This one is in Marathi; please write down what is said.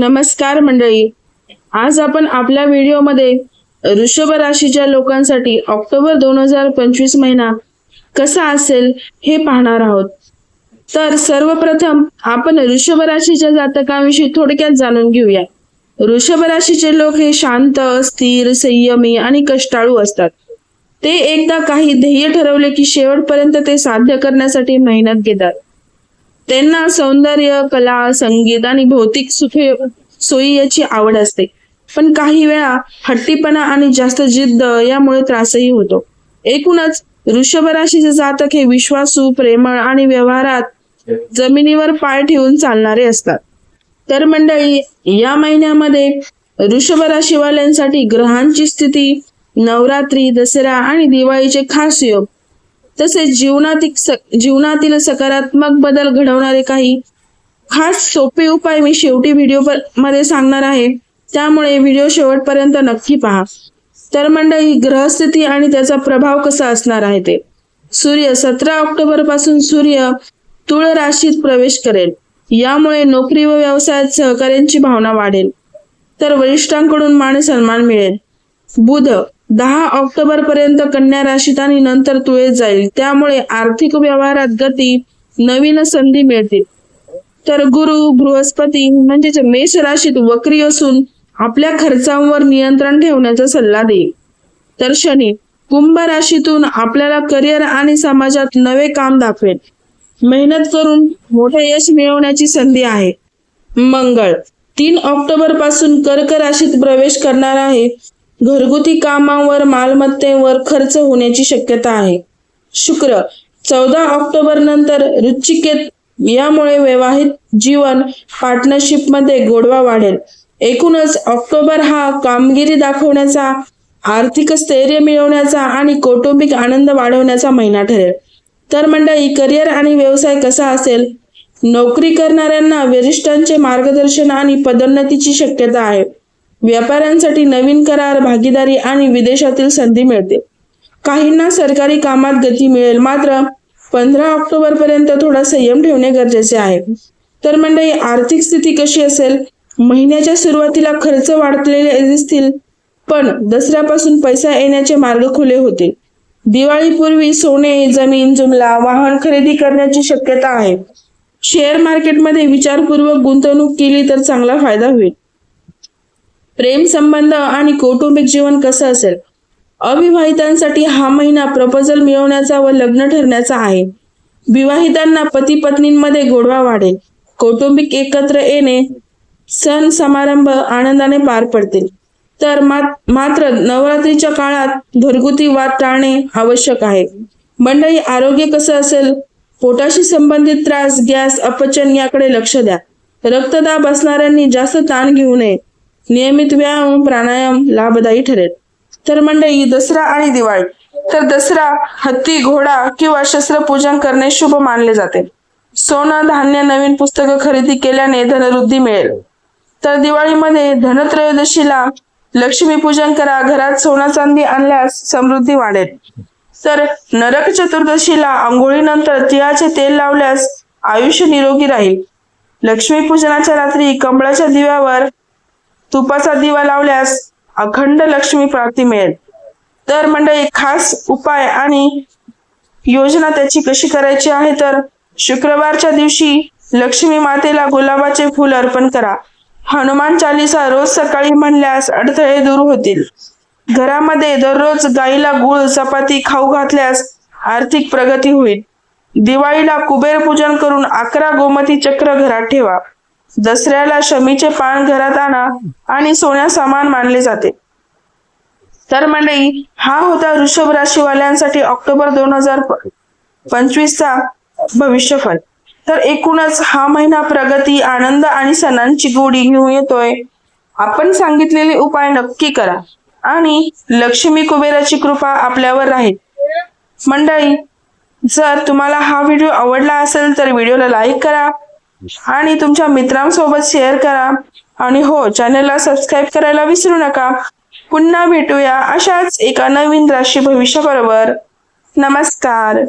नमस्कार मंडळी. आज आपण आपल्या व्हिडिओमध्ये वृषभ राशीच्या लोकांसाठी ऑक्टोबर दोन हजार पंचवीस महिना कसा असेल हे पाहणार आहोत. तर सर्वप्रथम आपण वृषभ राशीच्या जातकाविषयी थोडक्यात जाणून घेऊया. वृषभ राशीचे लोक हे शांत स्थिर संयमी आणि कष्टाळू असतात. ते एकदा काही ध्येय ठरवले की शेवटपर्यंत ते साध्य करण्यासाठी मेहनत घेतात. त्यांना सौंदर्य कला संगीत आणि भौतिक सुखे सोयी याची आवड असते. पण काही वेळा हट्टीपणा आणि जास्त जिद्द यामुळे त्रासही होतो. एकूणच वृषभ राशीचे जातक हे विश्वासू प्रेमळ आणि व्यवहारात जमिनीवर पाय ठेवून चालणारे असतात. तर मंडळी या महिन्यामध्ये ऋषभ राशीवाल्यांसाठी ग्रहांची स्थिती नवरात्री दसरा आणि दिवाळीचे खास योग तसेच जीवनातील स- जीवनातील सकारात्मक बदल घडवणारे काही खास सोपे उपाय मी शेवटी व्हिडिओमध्ये सांगणार आहे. त्यामुळे व्हिडिओ शेवटपर्यंत नक्की पहा. तर मंडळी ग्रहस्थिती आणि त्याचा प्रभाव कसा असणार आहे ते. सूर्य सतरा ऑक्टोबरपासून सूर्य तुळ राशीत प्रवेश करेल. यामुळे नोकरी व व्यवसायात सहकार्यांची भावना वाढेल. तर वरिष्ठांकडून मान सन्मान मिळेल. बुध दहा ऑक्टोबर पर्यंत कन्या राशीत आणि नंतर तुळेत जाईल. त्यामुळे आर्थिक व्यवहारात गती नवीन संधी मिळतील. तर गुरु बृहस्पती म्हणजेच मेष राशीत वक्री असून आपल्या खर्चांवर नियंत्रण ठेवण्याचा सल्ला देईल. तर शनी कुंभ राशीतून आपल्याला करिअर आणि समाजात नवे काम दाखवेल. मेहनत करून मोठे यश मिळवण्याची संधी आहे. मंगळ तीन ऑक्टोबरपासून कर्क राशीत प्रवेश करणार आहे. घरगुती कामावर मालमत्तेवर खर्च होण्याची शक्यता आहे. शुक्र चौदा ऑक्टोबर नंतर रुचिकेत यामुळे वैवाहिक जीवन पार्टनरशिपमध्ये गोडवा वाढेल. एकूणच ऑक्टोबर हा कामगिरी दाखवण्याचा आर्थिक स्थैर्य मिळवण्याचा आणि कौटुंबिक आनंद वाढवण्याचा महिना ठरेल. तर मंडळी करिअर आणि व्यवसाय कसा असेल? नोकरी करणाऱ्यांना वरिष्ठांचे मार्गदर्शन आणि पदोन्नतीची शक्यता आहे. व्यापाऱ्यांसाठी नवीन करार भागीदारी आणि विदेशातील संधी मिळते. काहींना सरकारी कामात गती मिळेल मात्र पंधरा ऑक्टोबर पर्यंत थोडा संयम ठेवणे गरजेचे आहे. तर मंडळी आर्थिक स्थिती कशी असेल? महिन्याच्या सुरुवातीला खर्च वाढलेले दिसतील पण दसऱ्यापासून पैसा येण्याचे मार्ग खुले होतील दिवाळीपूर्वी सोने जमीन जुमला वाहन खरेदी करण्याची शक्यता आहे. शेअर मार्केटमध्ये विचारपूर्वक गुंतवणूक केली तर चांगला फायदा होईल. प्रेम संबंध आणि कौटुंबिक जीवन कसं असेल? अविवाहितांसाठी हा महिना प्रपोजल मिळवण्याचा व लग्न ठरण्याचा आहे. विवाहितांना पती पत्नींमध्ये गोडवा वाढेल. कौटुंबिक एकत्र येणे सण समारंभ आनंदाने पार पडतील. तर मात- मात्र नवरात्रीच्या काळात घरगुती वाद टाळणे आवश्यक आहे. मंडळी आरोग्य कसं असेल? पोटाशी संबंधित त्रास गॅस अपचन याकडे लक्ष द्या. रक्तदाब असणाऱ्यांनी जास्त ताण घेऊ नये. नियमित व्यायाम प्राणायाम लाभदायी ठरेल. तर मंडळी दसरा आणि दिवाळी तर दसरा हत्ती घोडा किंवा शस्त्रपूजन करणे शुभ मानले जाते. सोनं धान्य नवीन पुस्तकं खरेदी केल्याने धनवृद्धी मिळेल. तर दिवाळीमध्ये धनत्रयोदशीला लक्ष्मीपूजन करा घरात सोना चांदी आणल्यास समृद्धी वाढेल. तर नरक चतुर्दशीला आंघोळीनंतर तिळाचे तेल लावल्यास आयुष्य निरोगी राहील. लक्ष्मी पूजनाच्या रात्री कमळाच्या दिव्यावर तुपाचा दिवा लावल्यास अखंड लक्ष्मी प्राप्ती मिळेल. तर मंडळी खास उपाय आणि योजना त्याची कशी करायची आहे तर शुक्रवारच्या दिवशी लक्ष्मी मातेला गुलाबाचे फूल अर्पण करा. हनुमान चालिसा रोज सकाळी म्हणल्यास अडथळे दूर होतील. घरामध्ये दररोज गाईला गुळ चपाती खाऊ घातल्यास आर्थिक प्रगती होईल. दिवाळीला कुबेर पूजन करून अकरा गोमती चक्र घरात ठेवा. दसऱ्याला शमीचे पान घरात आणा आणि सोन्या सामान मानले जाते. तर मंडळी हा होता वृषभ राशीवाल्यांसाठी ऑक्टोबर दोन हजार पंचवीसचा भविष्यफल. तर एकूणच हा महिना प्रगती आनंद आणि सणांची गोडी घेऊन येतोय. आपण सांगितलेले उपाय नक्की करा आणि लक्ष्मी कुबेराची कृपा आपल्यावर राहील. मंडळी जर तुम्हाला हा व्हिडिओ आवडला असेल तर व्हिडिओला लाईक करा आणि तुमच्या मित्रांसोबत शेअर करा. आणि हो चॅनलला सबस्क्राईब करायला विसरू नका. पुन्हा भेटूया अशाच एका नवीन राशी भविष्याबरोबर. नमस्कार.